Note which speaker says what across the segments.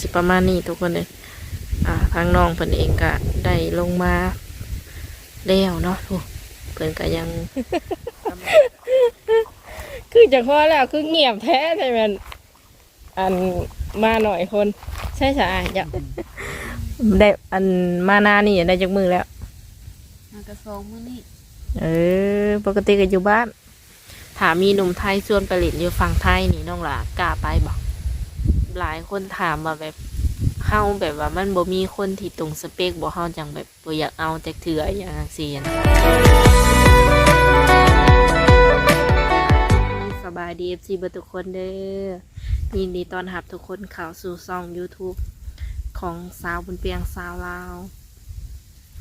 Speaker 1: สิประมาณนี้ทุกคนเลยอ่าทางน้องเพิ่นเองก็ได้ลงมาแล้วเนาะทุกเพิ่นก็ยัง คือจากพ่อแล้วคือเงียบแท้ใช่ไหมนอันมาหน่อยคนใช่ใช่จ้ะได้อันมานานี่ได้จากมือแล้ว
Speaker 2: มากระซองมื้อนี้
Speaker 1: เออ ปกติก็อยู่บ้านถามมีหนุ่มไทยชวนไปเล่นอยู่ฝั่งไทยนี่น้องหลากล้าไปบอก หลายคนถามมาแบบเฮาแบบว่ามันบ่มีคนที่ตรงสเปคบ่เฮาจังแบบบ่อยากเอาจากเถื่ออย่างซี่นะสบายดี FC เบิดทุกคนเด้อยินดีต้อนรับทุกคนเข้าสู่ช่อง YouTube ของสาวบุญเปียงสาวลาว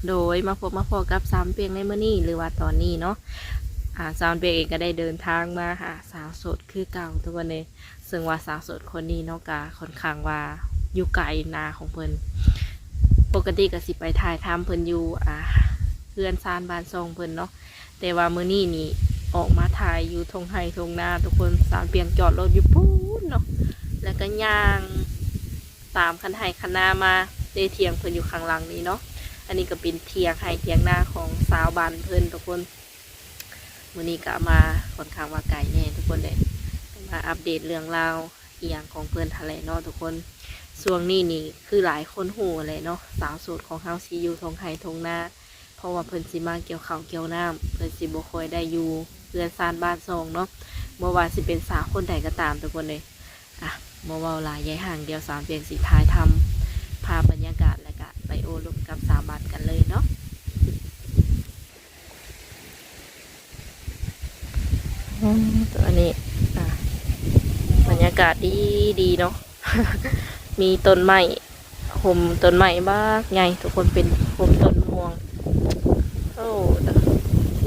Speaker 1: โดยมาพบมาพอกับสามเปียงในมื้อนี้หรือว่าตอนนี้เนาะอ่าสาวเปียงเองก็ได้เดินทางมาหาสาวโสดคือเก่าทุกวันเลย ซึ่งว่าสาวสดคนนี้เนาะกาค่อนข้างว่าอยู่ไกลนาของเพิ่นปกติก็สิไปถ่ายทำเพิ่นอยู่อ่าเพื่อนซานบานทรงเพิ่นเนาะแต่ว่ามื้อนี้นี่ออกมาถ่ายอยู่ทงไห้ทงนาทุกคนสาวเปียงจอดรถอยู่ปูนเนาะแล้วก็ย่างตามคันไห้คันนามาเดเทียงเพิ่นอยู่ข้างหลังนี้เนาะอันนี้ก็เป็นเทียงให้เทียงหน้าของสาวบานเพิ่นทุกคนวันนี้ก็มาค่อนข้างว่าไก่แน่ทุกคนเลย มาอัปเดตเรื่องราวอียงของเพื่อนทะเลเนาะทุกคนช่วงนี้นี่คือหลายคนหูเลยเนาะสาวโสดของเฮาซีอยู่ทงไห้ทงหน้า เพราะว่าเพิ่นสิมาเกี่ยวข้าวเกี่ยวน้ำเพิ่นสิบ่คอยได้อยู่เพื่อนซานบ้านซองเนาะบ่ว่าสิเป็นสาวคนใดก็ตามทุกคนเลยอะบ่เว้าหลายยายห่างเดียวสามเพียงสิทายทำภาพบรรยากาศและก็ไปโอลุมกับสาวบัตกันเลยเนาะอืมตัวนี้ากาศดีดีเนาะ มีต้นไม้ห่มต้นไม้บ้ากไงทุกคนเป็นห่มต้นม่วง โอ้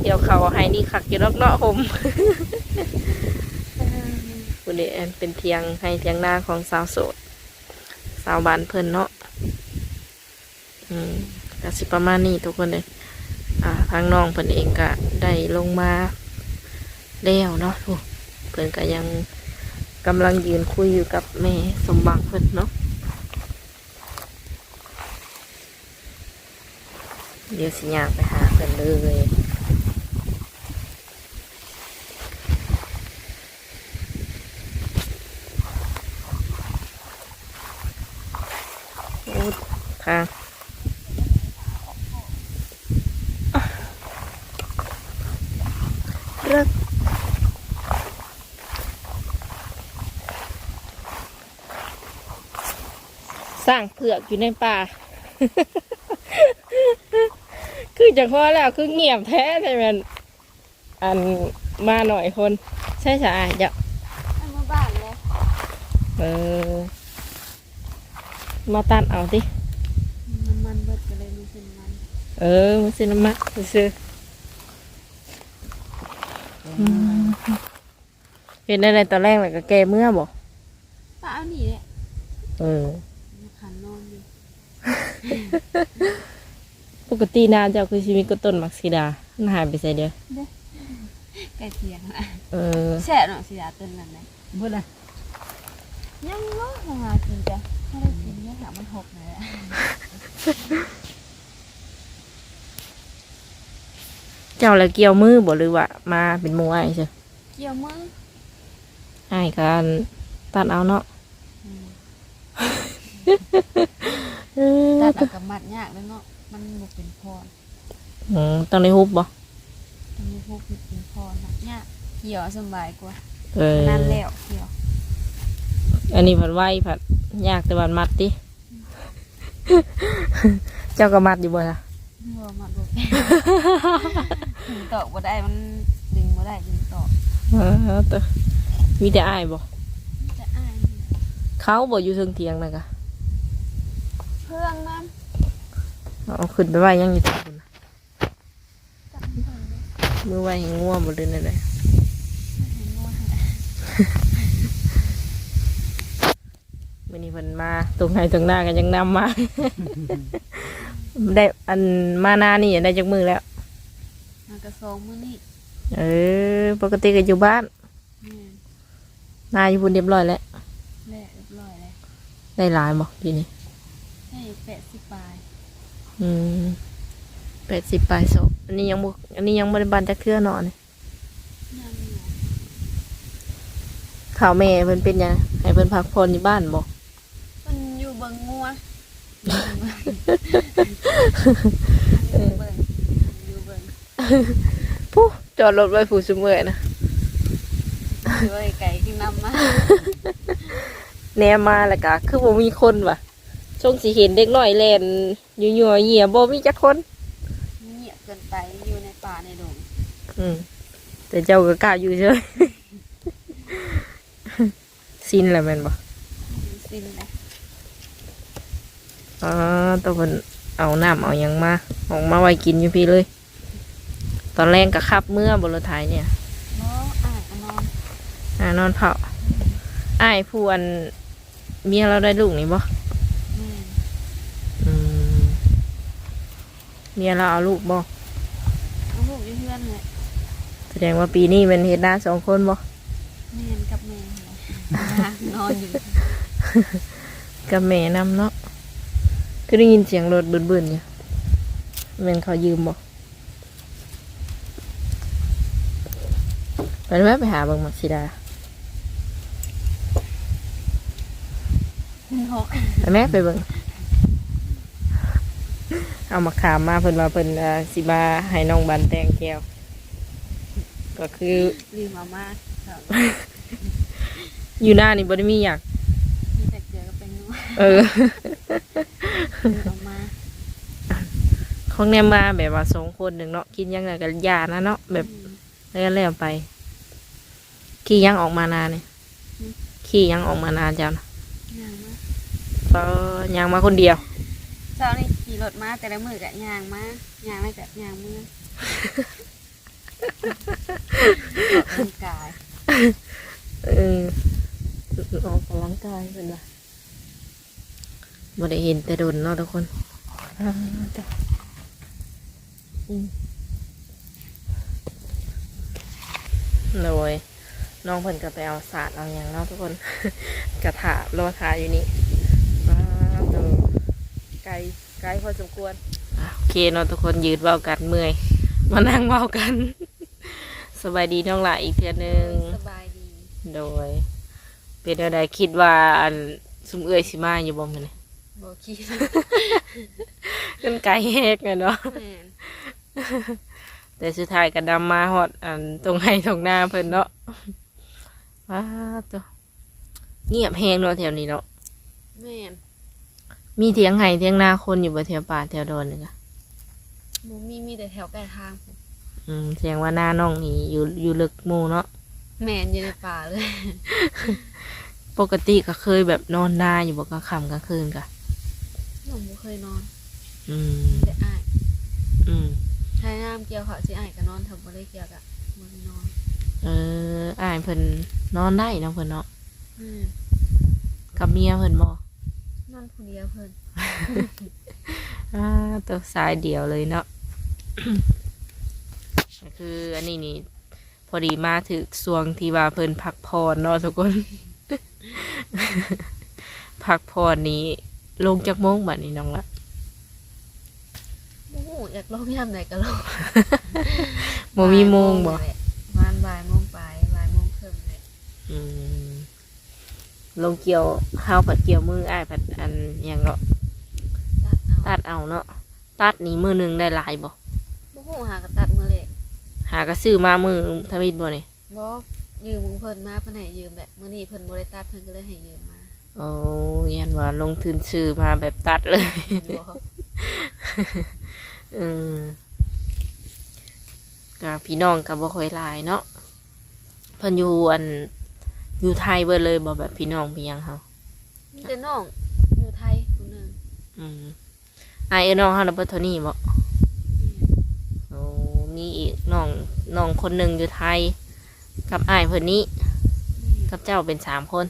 Speaker 1: เกี่ยวเขาให้นี่ขักอยู่รอบเนาะห่มคุณเดแอนเป็นเทียงให้เทียงหน้าของสาวโสด สาวบานเพิ่นเนาะ อืมก็สิประมาณนี้ทุกคนเลยอ่าทางน้องเพิ่นเองก็ได้ลงมาแล้วเนาะเพิ่นก็ยัง กำลังยืนคุยอยู่กับแม่สมบังเพิ่นเนาะเดี๋ยวสิยางไปหาเพิ่นเลยโอ้ทาง สร้างเผือกอยู่ในป่า คือจากพ่อแล้วคือเงียบแท้ใช่ไหมนอันมาหน่อยคน ใช่ใช่จ้ะ
Speaker 2: อันมาบ้านแล้ว
Speaker 1: เออ มาตัดเอาดิ
Speaker 2: น้ำมันเบิดก็เลยมีเป็นมัน
Speaker 1: เออมันซื้อน้ำมันซื้ออืมเป็นอะไรตอนแรกเลยก็แกเมื่อบอก
Speaker 2: ป้าเอานี่แหละ
Speaker 1: เออ
Speaker 2: มาขันนอนอยู่
Speaker 1: ปกตินาเจ้าคือชีวิตก็ต้นมักซีดามันหายไปใส่เดียว
Speaker 2: ใกล้เทียงละ
Speaker 1: เออ
Speaker 2: แช่หน่อยสิดาต้นนั้นเลย
Speaker 1: พูดอะ
Speaker 2: ยังว่าหากินจ้ะถ้าได้กินเนี่ยหามันหกเลยอะ
Speaker 1: เจ้าแล้วเกี่ยวมือบอกหรือว่า มาเป็นหมูไอ้ใช่
Speaker 2: เกี่ยวมึง
Speaker 1: ไอ้กันตัดเอาเนาะ
Speaker 2: อืม
Speaker 1: เออ
Speaker 2: ตัดเอากับมัดยากแล้วเนาะมันบุกเป็นพร
Speaker 1: อืมต้องได้ฮุบบ่
Speaker 2: มันมีพวกเป็นพรมัดยากเกี่ยวสำบายกว่า
Speaker 1: เออ
Speaker 2: นั่นแล้วเกี่ยว
Speaker 1: อันนี้ผัดไหวผัดยากแต่วันมัดดิเจ้าก็มัดอยู่บ่ล่ะ
Speaker 2: หัวมัดบุกดึงตอกบ่ได้มันดึงบ่ได้ดึงตอก
Speaker 1: เออแต่มีแต่อ้ายบ่
Speaker 2: จะอ้าย
Speaker 1: เขาบ่อยู่เทิงเทียงนะกะ
Speaker 2: เพื่องมัน
Speaker 1: เอาขึ้นไปไว้ยังอยู่ที่คุณ
Speaker 2: จับมันก่อนเลย
Speaker 1: มือไว้ให้ง่วงบ่เลยนั่นแหละ
Speaker 2: เห็นว่า
Speaker 1: มื้อนี้เพิ่นมาตรงไหนตรงหน้ากันยังนำมา ได้อันมานานี่ได้จักมือแล้ว
Speaker 2: มากระซองมื้อนี้
Speaker 1: เออปกติก็อยู่บ้าน
Speaker 2: แม่น
Speaker 1: นาอยู่พุ่นเรียบร้อยแล้ว
Speaker 2: แล่เรียบร้อยแล้ว
Speaker 1: อได้หลายบ่ปีนี้
Speaker 2: ให้แปดสิบบาท
Speaker 1: อืมแปดสิบปลายศพอันนี้ยังบ่อันนี้ยังบ่ได้บานจักเทื่อเนาะนี่
Speaker 2: ยังอยู่
Speaker 1: ข่าวแม่เพิ่นเป็นหยังให้เพิ่นพักผ่อนอยู่บ้านบ่
Speaker 2: มันอยู่เบิงงัวอยู่เบิงอยู่เบิง
Speaker 1: ผู้จอดรถไว้ผู้ซุมื้อนะ
Speaker 2: อยู่เบิงไก่ขึ้นนำมา
Speaker 1: แหนมมาแล้วก็คือบ่มีคนว่ะ ช่วงสิเห็นเด็กน้อยแล่นอยู่ๆเหี่ยบ่มีจักคน
Speaker 2: เงียบเกินไปอยู่ในป่าในดง
Speaker 1: อืมแต่เจ้าก็กล้าอยู่เฉยสิ้นแล้วแม่นบ่
Speaker 2: สิ้นเลย
Speaker 1: อ๋อตัวเพิ่นเอาน้ำเอาหยังมาออกมาไว้กินอยู่พี่เลย ตอนแรกก็ขับเมื่อบนรถไถเนี่ย
Speaker 2: เนาะอ่านอน
Speaker 1: อ่านอนเผาอ้ายผู้อันเมียเราได้ลูกนี่บ่ เมียเราเอาลูกบ่
Speaker 2: เอาลูกอยู่เพื่อนเลย
Speaker 1: แสดงว่าปีนี้เป็นเฮ็ดหน้าสองคนบ่
Speaker 2: แม่นกับแม่เลยนอนอยู่
Speaker 1: กับแม่นำเนาะคือได้ยินเสียงรถบึนๆอยู่แม่นเขายืมบ่ไปไหมไปหาเบิ่งมักสิดา
Speaker 2: หก
Speaker 1: ไปแม่ไปเบิ่ง เอามาขามมาเพิ่นว่าเพิ่นเอ่อสิมาให้น้องบันแตงแก้ว ก็คือ
Speaker 2: ลืมมามาครับ
Speaker 1: อยู่หน้านี่บ่ได้มีอยาก
Speaker 2: มีแต่เกลือก็เป็นนัว
Speaker 1: เออ
Speaker 2: ลืมเอามา
Speaker 1: ของแนมมาแบบว่าสองคนหนึ่งเนาะกินยังไงกันยานะเนาะแบบแล้วแล้วไป ขี่ยังออกมานาเนี่ยขี่ยังออกมานาเจ้านะ
Speaker 2: ย่างมา
Speaker 1: ก็ยังมาคนเดียว
Speaker 2: เช้านี่ขี่ รถมาแต่ละมือกะย่างมาย่างไม่กะย่างมือออกกำลังกาย
Speaker 1: เออออกกำลังกายเป็นว่าบ่ได้เห็นแต่โดนเนาะทุกคนอ่าจ้ะอืมโดยน้องเพิ่นก็ไปเอาศาสตร์เอาอย่างเนาะทุกคน กระถารอทาอยู่นี่ว้าวเด้อไกล ไกลพอสมควรอะโอเคเนาะทุกคนยืดเว้ากันเมื่อย มานั่งเว้ากัน สบายดีน้องหละอีกเทื่อนึง
Speaker 2: สบายดี
Speaker 1: โดย เป็นอะไรคิดว่าอันสุมเอื้อยสิมาอยู่บ่มัน
Speaker 2: บอกขี่
Speaker 1: กันไกลแฮกอะเนาะ
Speaker 2: แม่น
Speaker 1: แต่สุดท้ายก็ดำมาฮอดอันตรงให้ตรงหน้าเพิ่นเนาะว้าตัวเงียบแฮงเนาะแถวนี้เนาะ
Speaker 2: แม่น
Speaker 1: มีเถียงไห้เถียงนาคนอยู่บ่แถวป่าแถวดอนนึงอะ
Speaker 2: บ่มีมีแต่แถวใกล้ทางผม
Speaker 1: อืมแสดงว่าหน้าน้องนี่อยู่อยู่ลึกหมู่เนาะ
Speaker 2: แม่นอยู่ในป่าเลย
Speaker 1: ปกติก็เคยแบบนอนนาอยู่บ่กลางค่ำกลางคืนกะ
Speaker 2: หนูบ่เคยนอน
Speaker 1: อืม
Speaker 2: แต่อ้าย
Speaker 1: อืม
Speaker 2: ใช้น้ำเกี่ยวเขาสิอ้ายก็นอนถ้าบ่ได้เกี่ยวกะบ่ได้นอน
Speaker 1: เอออ้ายเพิ่นนอนได้เนาะเพิ่นเนาะ
Speaker 2: แม่น
Speaker 1: กับเมียเพิ่นบ่
Speaker 2: น อนผู้เดียวเพิ่น
Speaker 1: อ่าตัวสายเดียวเลยเนาะก็คืออันนี้นี่พอดีมาถึงสวงที่ว่าเพิ่นพักพรเนาะทุกคน พักพรนี้ ลงจากโมงบัดนี้น้องละ
Speaker 2: โอ้โหอยากลงยามไหนก็ลง
Speaker 1: โมมีโมงบ่
Speaker 2: บ่ายประมาณบ่ายโมงไปบ่ายโมงครึ่งเลย
Speaker 1: อืม ลงเกี่ยวข้าวผัดเกี่ยวมืออ้ายผัดอันหยังเนาะ
Speaker 2: ตัดเอา
Speaker 1: ตัดเอาเนาะตัดนี้มือหนึ่งได้หลายบ่
Speaker 2: โอ้โหหากระตัดมือเลย
Speaker 1: หากระซื้อมามือทวิตบ่นี่
Speaker 2: บ่ยืมเพิ่นมาเพิ่นให้ยืมแบบมื้อนี้เพิ่นบ่ได้ตัดเพิ่นก็เลยให้ยืมมา
Speaker 1: โอ้ยันว่าลงทุนซื้อมาแบบตัดเลย
Speaker 2: บ่
Speaker 1: อืมกับพี่น้องกับบ่ค่อยหลายเนาะเพิ่นอยู่อัน อยู่ไทยเบิดเลยบ่แบบพี่น้องพี่หยังเฮา
Speaker 2: มีแต่น้องอยู่ไทยคนหนึง
Speaker 1: อืมอายเอ้ยน้องเฮาน่ะเบิดเท่านี้บ่โอ้มีอีกน้องน้องคนหนึงอยู่ไทย กับอายเพิ่นนี้ กับเจ้าเป็นสามคน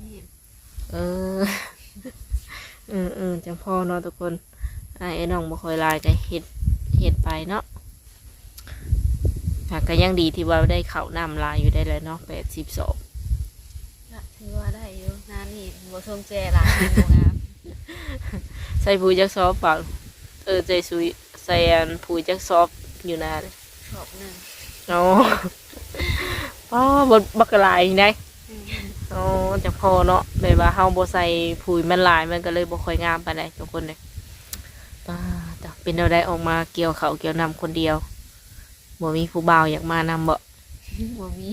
Speaker 2: นี่
Speaker 1: เออ เออเออจังพ่อเนาะทุกคนอายเอ้ยน้องบ่ค่อยหลายก็เฮ็ดเฮ็ดไปเนาะค่ะก็ยังดีที่ว่าได้เข้าน้ำลายอยู่ได้เลยเนาะแปดสิบสอง
Speaker 2: ก็ ถือว่าได้อยู่นานนี่บ่ทรงแจหลายบ่งาม
Speaker 1: ใส่ผู้จักซอบเปล่าเออใจสุยใส่อันผู้จักซอบอยู่นาเลย
Speaker 2: ชอบหนึง
Speaker 1: อ๋ออ๋อบดบักหลายได้
Speaker 2: อืม
Speaker 1: อ๋อจากพอเนาะแบบว่าเฮาบ่ใส่ปุ๋ยมันหลายมันก็เลยบ่ค่อยงามปานใดทุกคนเลยป้าแต่เป็นเราได้ออกมาเกี่ยวเขาวเกี่ยวนำคนเดียวบ่มีผู้บ่าวอยากมานำบ่
Speaker 2: บ่มี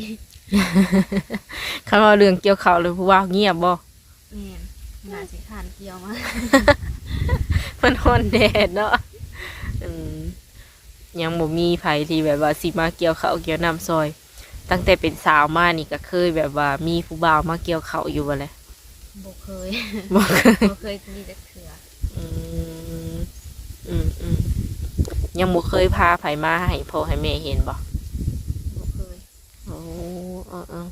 Speaker 1: คันว่าเรื่องเกี่ยวเขาวเลยผู้บ่าวเงียบบ่
Speaker 2: แม่นน่าสิขานเกี่ยวมา
Speaker 1: มันฮอนแดดเนาะอืมยังบ่มีไผที่แบบว่าสิมาเกี่ยวเขาวเกี่ยวนำซอย ตั้งแต่เป็นสาวมานี่ก็เคยแบบว่ามีผู้บ่าวมาเกี่ยวเขาวอยู่บ่แหละ
Speaker 2: บ่เคย
Speaker 1: บ่เคย
Speaker 2: บ่เคยมีจักเทื่อ
Speaker 1: อืมอืมอืมยังบ่เคยพาไผมาให้พ่อให้แม่เห็นบ่
Speaker 2: บ่เคย
Speaker 1: โอ้เออเออ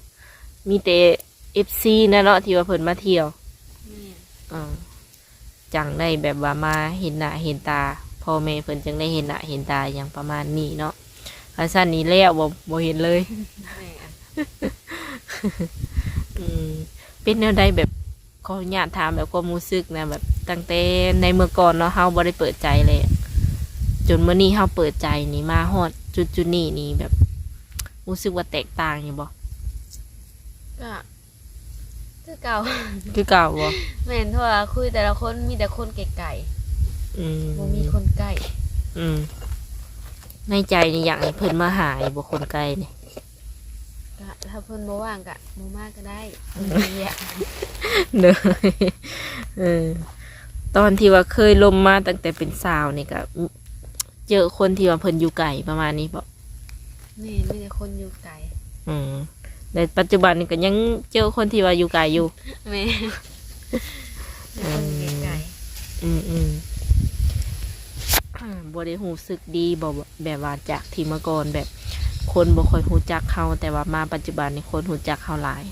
Speaker 1: มีแต่ FC นะเนาะที่ว่าเพิ่นมาเที่ยว
Speaker 2: แม่น
Speaker 1: อ่าจังได้แบบว่ามาเห็นหน้าเห็นตาพ่อแม่เพิ่นจังได้เห็นหน้าเห็นตาอย่างประมาณนี้เนาะอาสั้นนี้แล้วบ่บ่เห็นเลย
Speaker 2: แม่น
Speaker 1: อืมเป็นแนวใดแบบขออนุญาตถามแบบความรู้สึกนะแบบตั้งแต่ในเมื่อก่อนเนาะเฮาบ่ได้เปิดใจเลย จนเมื่อนี้เฮาเปิดใจนี่มาฮอดจุดจุดๆนี้นี่แบบรู้สึกว่าแตกต่างอยู่บ่
Speaker 2: ก็คือเก่า
Speaker 1: คือเก่าบ่
Speaker 2: แม่นเพราะว่าคุยแต่ละคนมีแต่คนไกล
Speaker 1: อืม
Speaker 2: ๆบ่มีคนใกล้
Speaker 1: อืมในใจนี่อยากให้เพิ่นมาหายบ่คนไกลนี่
Speaker 2: ก็ถ้าเพิ่นบ่ว่างก็บ่มาก็ได้เนี่ย
Speaker 1: เด้อเออตอนที่ว่าเคยลมมาตั้งแต่เป็นสาวนี่ก็เจอคนที่ว่าเพิ่นอยู่ไกลประมาณนี้บ่
Speaker 2: แม่นมีแต่คนอยู่ไกล
Speaker 1: อืม แต่ปัจจุบันนี่ก็ยังเจอคนที่ว่าอยู่ไกลอยู่
Speaker 2: แม่มีแต่คนอยู่ไกล
Speaker 1: อืมอืมอ่าบ่ได้หูสึกดีบ่แบบว่าจากที่เมื่อก่อนแบบ คนบ่ค่อยหูจักเขาแต่ว่ามาปัจจุบันนี่คนหูจักเขาหลาย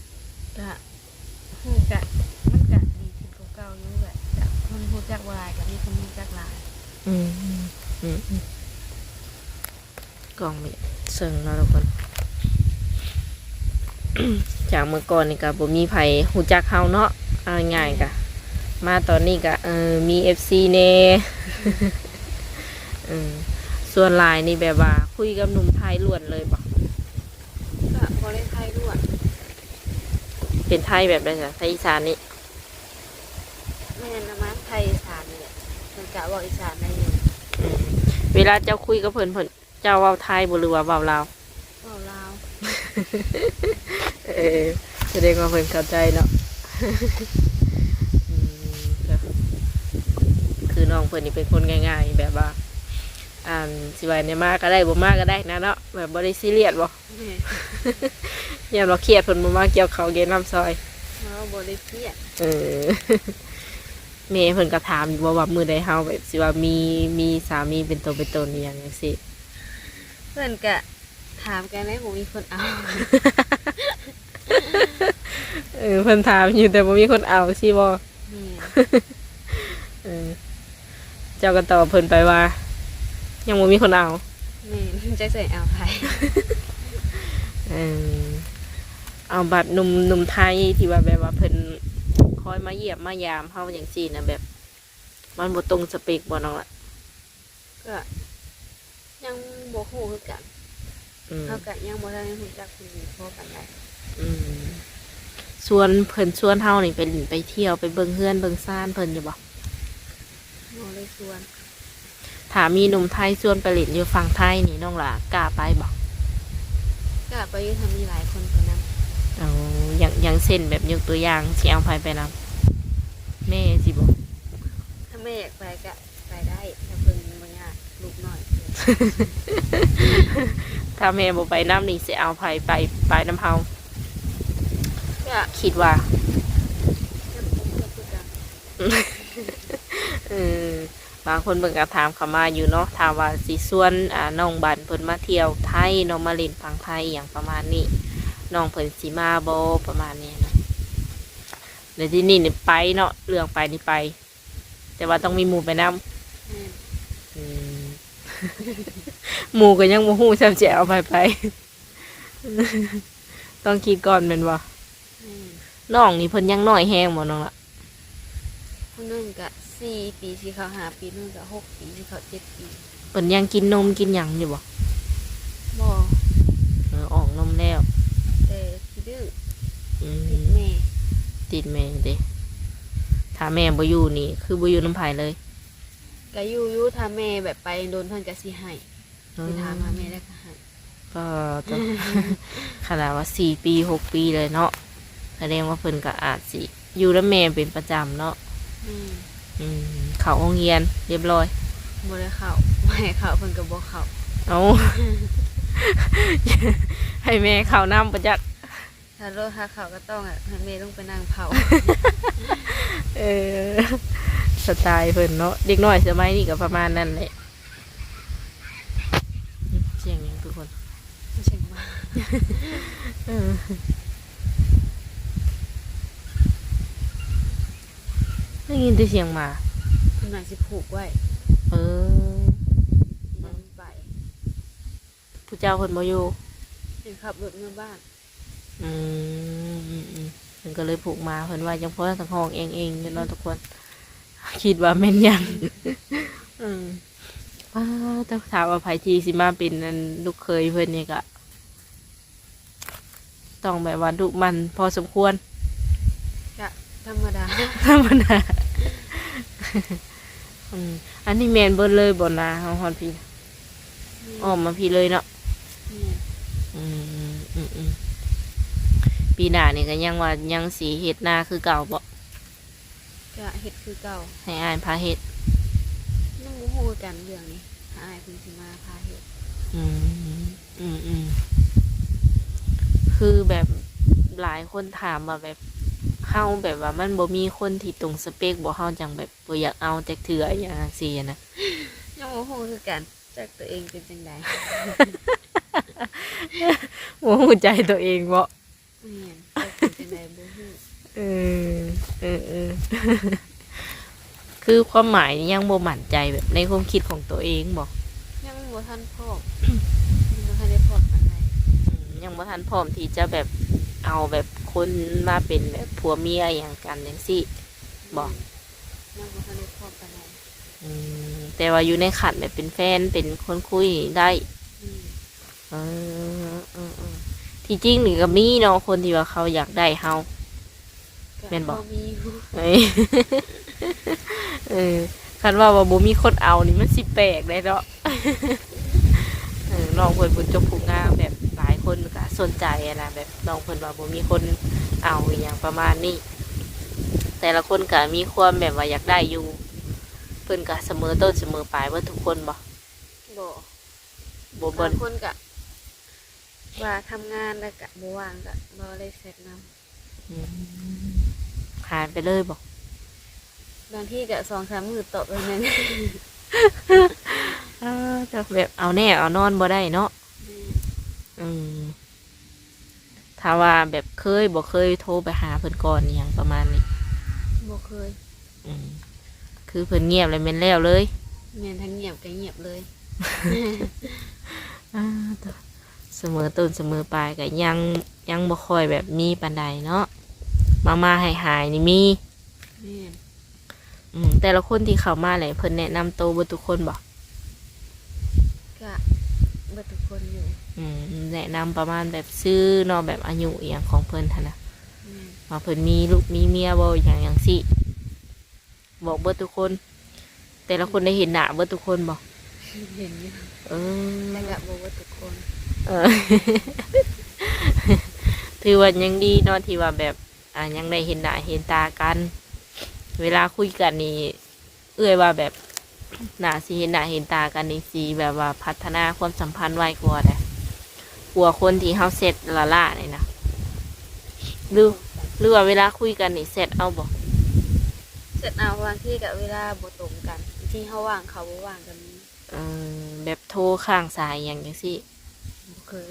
Speaker 2: ๆก็ฮู้กะมันก็ดีขึ้นกว่าเก่าอยู่แบบจากคนฮู้จักบ่หลายก็มีคนฮู้จักหลาย
Speaker 1: อืมอืมอืมอืมกล่องมีเสิงเนาะทุกคน จากเมื่อก่อนนี่ก็บ่มีไผหูจักเฮาเนาะเอาง่ายๆกะมาตอนนี้ก็เออมี FC แน่อืมส่วนหลายนี่แบบว่า คุยกับหนุ่มไทยล้วนเลยบ่
Speaker 2: ก็บ่ได้ไทยล้วน
Speaker 1: เป็นไทยแบบใดจ้ะไทยอีสานนี่
Speaker 2: แม่นนะมาไทยอีสานนี่แหละเพิ่นกะเว้าอีสานได้อยู่
Speaker 1: อืมเวลาเจ้าคุยกับเพิ่นเพิ่นเจ้าเว้าไทยบ่หรือว่าเว้าลาว
Speaker 2: เว้าลาว
Speaker 1: เออแสดงว่าเพิ่นเข้าใจเนาะอืมก็คือน้องเพิ่นนี่เป็นคนง่ายๆ แบบว่าอ่านสิว่าเนี่ยมากก็ได้บ่มากก็ได้นะเนาะแบบบ่ได้ซีเรียสบ่
Speaker 2: แม่
Speaker 1: ยามเราเครียดเพิ่นบ่มาเกี่ยวเขาวเกยนน้ำซอย
Speaker 2: เว้าบ่ได้เครียด
Speaker 1: เออแม่เพิ่นก็ถามอยู่ว่าว่ามื้อใดเฮาแบบสิว่ามีมีสามีเป็นตัวเป็นตนอหย่างจังซี่
Speaker 2: เพื่อนกะถามกันได้ผมมีคนเอา
Speaker 1: เออเพิ่นถามอยู่แต่บ่มีคนเอาสิบ่
Speaker 2: นี่
Speaker 1: เออ เจ้าก็ตอบเพิ่นไปว่า ยังบ่มีคนเอา
Speaker 2: นี่จะใส่เอาไทย
Speaker 1: เออเอาบัตรหนุ่มหนุ่มไทยที่ว่าแบบว่าเพิ่นคอยมาเยี่ยมมายามเฮาอย่างซี่นะแบบ มันบ่ตรงสเปคบ่น้องละ
Speaker 2: ก็ยังบ่ฮู้คือกัน
Speaker 1: อืม
Speaker 2: เท่ากับยังบ่ได้รู้จักคนอื่นพอกันได้
Speaker 1: อืมชวนเพิ่นชวนเฮานี่ไปหลินไปเที่ยวไปเบิ่งเฮือนเบิ่งซ่านเพิ่นอยู่บ่
Speaker 2: บ่ได้ชวน
Speaker 1: ถ้ามีหนุ่มไทยชวนไปหลินอยู่ฝั่งไทยนี่น้องล่ะกล้าไปบ่
Speaker 2: ก็ไปอยู่ทำมีหลายคนคนนั้น
Speaker 1: เอาอย่างอย่างเช่นแบบยกตัวอย่างสิเอาไผไปนํแม่สิบ่
Speaker 2: ถ้าแม่อยากไปก็ไปได้ถ้าเพิ่นบ่ยากลูกน้อย
Speaker 1: ถ้าแม่บ่ไปน้ำนี่สิเอาไผไปไปน้ำเฮา
Speaker 2: ก็
Speaker 1: คิดว่า
Speaker 2: ยังคงก็คือกัน
Speaker 1: เออบางคนเบิ่งก็ถามเขามาอยู่เนาะถามว่าสิส่วนอ่าน้องบันเพิ่นมาเที่ยวไทยน้องมาเล่นฝั่งไทยอย่างประมาณนี้น้องเพิ่นสิมาบ่ประมาณนี้นะเดี๋ยวที่นี่นี่ไปเนาะเรื่องไปนี่ไป แต่ว่าต้องมีหมู่ไปนำ
Speaker 2: แม่น
Speaker 1: อืมหมู่ก็ยังบ่ฮู้ซ้ำสิเอาไปไป ต้องคิดก่อนแม่นบ่
Speaker 2: แม่ น
Speaker 1: น้องนี่เพิ่นยังน้อยแฮงบ่น้องละ
Speaker 2: คนนึงก็สี่ปีสิเขาหาปีนึงก็หกปีสิเขาเจ็ดปี
Speaker 1: เพิ่นยังกินนมกินหยังอยู่บ่
Speaker 2: บ่
Speaker 1: เออออกนมแล้ว
Speaker 2: แต่ขี้ดื้อ
Speaker 1: อื
Speaker 2: ติด
Speaker 1: ม
Speaker 2: แม่
Speaker 1: ติดแม่เด้ถ้าแม่บ่อยู่นี่ คือบ่อยู่น้ำไผเลย
Speaker 2: ก็อยู่อยู่ถ้าแม่แบบไปโดนเพิ่นก็สิให้ไปถามหาแม่แล้วก็ให้
Speaker 1: ก็ต้องขนาดว่าสี่ปีหกปีเลยเนาะ แสดงว่าเพิ่นก็อาจสิอยู่แล้วแม่เป็นประจำเนาะ
Speaker 2: อืม
Speaker 1: อืมเขาโรงเรียนเรียบร้อย
Speaker 2: บ่ได้เข้าไม่ให้เข้าเพิ่นก็บ่เข้า
Speaker 1: เอา ให้แม่เขาน้ำประจักษ์
Speaker 2: ถ้ารถถ้าเข้าก็ต้องอะให้แม่ลงไปนั่งเผา
Speaker 1: เออสไตล์เพิ่นเนาะเด็กน้อยสมัยนี้ก็ประมาณนั้นแหละเสียงหยังทุกคน
Speaker 2: เชิงมา
Speaker 1: เออ ได้ยินแต่เสียงหมา
Speaker 2: เพิ่นน่าสิผูกไว้
Speaker 1: เออ
Speaker 2: สิยังไป
Speaker 1: ผู้เจ้าคนบ่อยู่
Speaker 2: เพิ่นขับรถมาบ้าน
Speaker 1: อืมอืมอืมเพิ่นก็เลยผูกมาเพิ่นว่ายังพอสังห้องเองเองอยู่เนาะทุกคน คิดว่าแม่นยังอืมว้าต้องถามว่าไผทีสิมาเป็นอันลูกเคยเพิ่นนี่ก็ต้องแบบว่าดุมันพอสมควร
Speaker 2: ก็ธรรมดา
Speaker 1: ธรรมดา อืมอันนี้แมนเบิดเลยบ่นาเฮาฮอดพี่ออกมาพี่เลยเนาะ
Speaker 2: นี่
Speaker 1: อืมอืมอืมปีหน้านี่ก็ยังว่ายังสีเฮ็ดนาคือเก่าบ่
Speaker 2: ก็เฮ็ดคือเก่า
Speaker 1: ให้อ่านพาเฮ็ด
Speaker 2: ยังบ่ฮู้กันเรื่องนี้หาอ้ายเพิ่นสิมาพาเฮ็ด
Speaker 1: อืมอืมอืมคือแบบหลายคนถามว่าแบบ เฮาแบบว่ามันบ่มีคนที่ตรงสเปคบ่เฮาจังแบบบ่อยากเอาจักเถื่ออหย่างซี่นะ
Speaker 2: ยังบ่ฮู้คือกันจักตัวเองเป็นจังได
Speaker 1: บ่ฮู้ใจตัวเองบ่
Speaker 2: แม่นจักเป็นจังไดบ่ฮู้
Speaker 1: เออเออเออคือความหมายนี่ยังบ่มั่นใจแบบในความคิดของตัวเองบ่
Speaker 2: ยังบ่ทันพร้อมยังบ่ทันได้พร้อมปานใด
Speaker 1: อืมยังบ่ทันพร้อมที่จะแบบ เอาแบบคนมาเป็นแบบผัวเมียอย่างกันจังซี่บ่
Speaker 2: ยังบ่ทันได้พร้อมปานใด
Speaker 1: อืมแต่ว่าอยู่ในขันแบบเป็นแฟนเป็นคนคุยได้
Speaker 2: อืม
Speaker 1: เออเออเออที่จริงนี่ก็มีเนาะคนที่ว่าเขาอยากได้เฮา
Speaker 2: ก็
Speaker 1: แม่นบ่
Speaker 2: พอมีอยู่
Speaker 1: เอ้ย เออคันว่าว่าบ่มีคนเอานี่มันสิแปลกเลยเนาะ เออน้องเพิ่นบุญจบผูกงามแบบหลาย คนก็สนใจอะนะแบบน้องเพิ่นว่าบ่มีคนเอาอหย่างประมาณนี้ แต่ละคนก็มีความแบบว่าอยากได้อยู่เพิ่นก็เสมอต้นเสมอปลายว่าทุกคนบ่
Speaker 2: บ่
Speaker 1: บ่
Speaker 2: บา
Speaker 1: เบิ่
Speaker 2: ง
Speaker 1: น
Speaker 2: คนก็ว่าทำงานแล้วก็บ่ว่างก็บ่ได้เสร็จนำ
Speaker 1: อืมหายไปเลยบ่
Speaker 2: บางทีก็2-3มื้อตอบไปนึง
Speaker 1: เออแต่แบบเอาแน่เอานอนบ่ได้เนาะ อืมถ้าว่าแบบเคยบ่เคยโทรไปหาเพิ่นก่อนอหย่างประมาณนี้
Speaker 2: บ่เคย
Speaker 1: อืมคือเพิ่นเงียบเลยแม่นแล้วเลย
Speaker 2: แม่นทั้งเงียบก็เงียบเลย
Speaker 1: อ่าต่อเสมอต้นเสมอปลายก็ยังยังบ่ค่อยแบบมีปานใดเนาะมามาหายหายๆนี่มี
Speaker 2: แม่น
Speaker 1: อืมแต่ละคนที่เข้ามาแหละเพิ่นแนะนำโตวเบ่ทุกคนบ่
Speaker 2: ก็ เบิดทุกคนอยู่
Speaker 1: อืมแนะนำประมาณแบบซื้อเนาะแบบอายุอหย่างของเพิ่นหั่นนะ
Speaker 2: แม่น
Speaker 1: ว่าเพิ่นมีลูกมีเมียบ่อย่างอย่างสิบอกเบิดทุกคน แต่ละคนได้เห็นหน้าเบิดทุกคนบ่
Speaker 2: เห็นอยู่
Speaker 1: เอ
Speaker 2: แต่
Speaker 1: อ
Speaker 2: ก็บ่ว่าทุกคน
Speaker 1: เออ ถือว่ายังดีเนาะที่ว่าแบบ อ่ายังได้เห็นหน้าเห็นตากัน เวลาคุยกันนี่เอื้อยว่าแบบ หน้าสิเห็นหน้าเห็นตากันนี่สิแบบว่าพัฒนาความสัมพันธ์ไวกว่าแต่กลัวคนที่เฮาเสร็จละล่านี่นะหรือหรือว่าเวลาคุยกันนี่เสร็จเอาบ่
Speaker 2: เสร็จเอาบางที่กับเวลาบ่ตรงกันที่เขาว่างเขาบ่ว่างกันนี้
Speaker 1: เออแบบโทรข้างสายอย่างจังซี่
Speaker 2: บ่เคย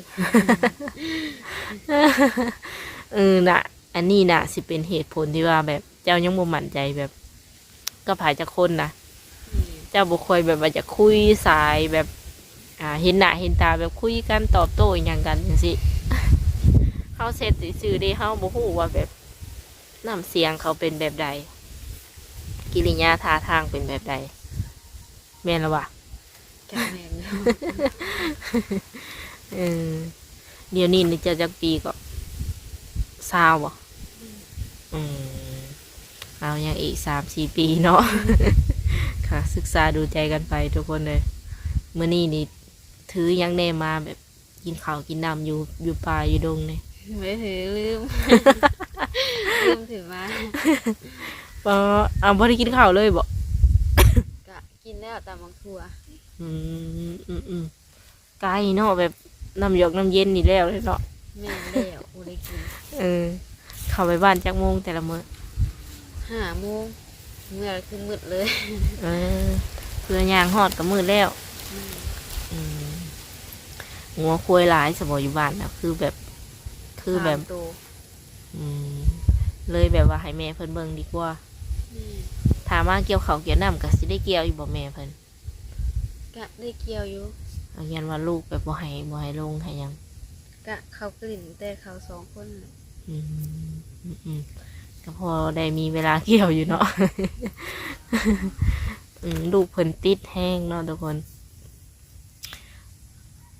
Speaker 1: เออน่ะ อันนี้น่ะสิเป็นเหตุผลที่ว่าแบบเจ้ายังบ่มั่นใจแบบ ก็ผายจากคนนะ เจ้าบ่ค่อยแบบว่าจะคุยสายแบบอ่าเห็นหน้าเห็นตาแบบคุยกันตอบโต้อหย่างกันจังซี่เฮาเสร็จซื่อๆเด้เฮาบ่ฮู้ว่าแบบน้ำเสียงเขาเป็นแบบใด กิริยาท่าทางเป็นแบบใดแม่นและวะ
Speaker 2: แกแม่นอยู่
Speaker 1: เออเดี๋ยวนี้นี่จะจักปีก็สาวบ่อืมเอายังอีกสามสี่ปีเนาะ ค่ะ ศึกษาดูใจกันไปทุกคนเลยเมื่อนี้นี่ถือยังแน่มาแบบกินข้าวกินน้ำอยู่อยู่ป่าอยู่ดงเนี่ย
Speaker 2: ไม่ถือลืม ลืมถือมา
Speaker 1: ปอเอาบ่ได้กินข้าวเลยบ่
Speaker 2: กะกินแล้วตามบางทัว
Speaker 1: อืมอืมอืมไกลเนาะแบบน้ำหยอกน้ำเย็นนี่แล้วเลยเนาะ
Speaker 2: แม่นแล้วบ่ได้กิน
Speaker 1: เออเข้าไปบ้านจักโมงแต่ละมื้อ
Speaker 2: ห้าโมง เมื่อคือมืดเลย
Speaker 1: เออเพื่อย่างฮอดกับมือแล้วอืมหัวคุยหลายสมออยู่บ้านนะคือแบบ คือแบบ
Speaker 2: สามตัว
Speaker 1: อืมเลยแบบว่าให้แม่เพิ่นเบิ่งดีกว่า
Speaker 2: แม่
Speaker 1: ถามว่าเกี่ยวเขาวเกี่ยวน้ำก็สิได้เกี่ยวอยู่บ่แม่เพิ่น
Speaker 2: กะได้เกี่ยวอยู่
Speaker 1: เอายันว่าลูกแบบบ่ให้บ่ให้ลงให้หยัง
Speaker 2: กะเขากลิ่นแต่เขาสองคนน่ะ
Speaker 1: อืมอืมอืม ก็พอได้มีเวลาเกี่ยวอยู่เนาะอืมลูกเพิ่นติดแห้งเนาะทุกคน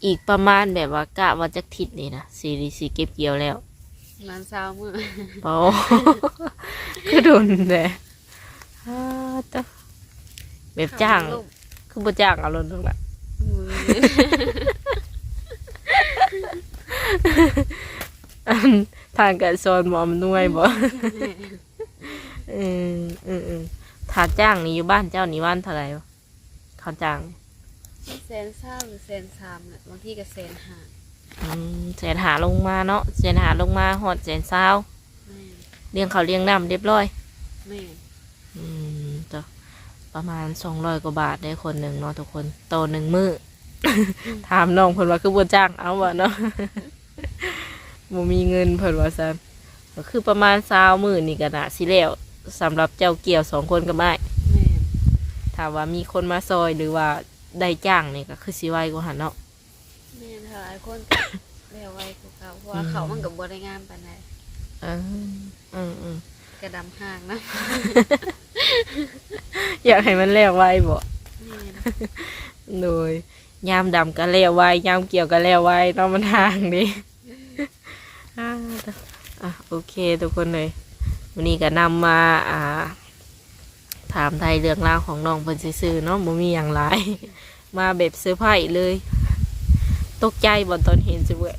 Speaker 1: อีกประมาณแบบว่ากะว่าจักทิศนี่นะสีสีเก็บเกี่ยวแล้ว
Speaker 2: ร้านเช้ามื้อ
Speaker 1: โอ้คือโดนเลยฮ่าจ้ะแบบจ้าง
Speaker 2: ลูก
Speaker 1: คือบ่จ้างเอาลงทั้งละ
Speaker 2: มือ
Speaker 1: อัน ทางการสอนหมอมนวยบ่เออเออเออถ้าจ้างนี่อยู่บ้านเจ้านี่วันเท่าไหร่วะเขาจ้าง
Speaker 2: แสนเศร้าหรือแสนสามน่ะบางทีก็แสนห้า
Speaker 1: อืมแสนหาลงมาเนาะแสนหาลงมาหอดแสนเศร้า
Speaker 2: แม่
Speaker 1: เลี้ยงเขาวเลี้ยงน้ำเรียบร้อย
Speaker 2: แม่
Speaker 1: อืมจ้ะประมาณสองร้อยกว่าบาทได้คนหนึ่งเนาะทุกคนโตหนึ่งมือถามน้องเพิ่นว่าคือบ่จ้างเอาบ่เนาะ บ่มีเงินเพิ่นว่าซั่นก็คือประมาณ20มื้อนี่ก็น่าสิแล้วสำหรับเจ้าเกี่ยวสองคนก็ไม่
Speaker 2: แม่
Speaker 1: ถ้าว่ามีคนมาซอยหรือว่าได้จ้างนี่ก็คือสิไวกว่าหั่นเนาะ
Speaker 2: แม่ถ้าหลายคนก็ แล้วไว้กว่าเขาเพราะว่าเขามันก็บ่ได้งามปานใด
Speaker 1: เอออืมอืม
Speaker 2: กระดำห่างนะ
Speaker 1: อยากให้มันแล้วไวบ่
Speaker 2: แม่
Speaker 1: โดยยามดำก็แล้วไวยามเกี่ยวก็แล้วไวเนาะมันห่างดิ อ่าอะโอเคทุกคนเลยวันนี้ก็นำมาอ่า ถามไทยเรื่องราวของน้องเพิ่นซื่อๆเนาะบ่มีอย่างไรมาแบบเซอร์ไพรส์เลย ตกใจบ่ตอนเห็นสิเว้ย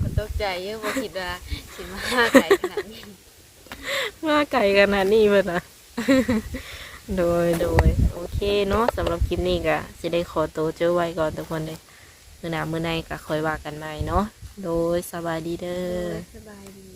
Speaker 2: ก็ตกใจเยอะบ่คิดว่าสิมาไกลขนาดนี้
Speaker 1: มาไกลขนาดนี้เพิ่นนะโดยโดยโอเคเนาะสำหรับคลิปนี้ก็สิได้ขอตัวเจอไว้ก่อนทุกคนเลยมื้อหน้ามื้อในก็ค่อยว่ากันใหม่เนาะ โดยสบายดีเด้อ
Speaker 2: สบายดี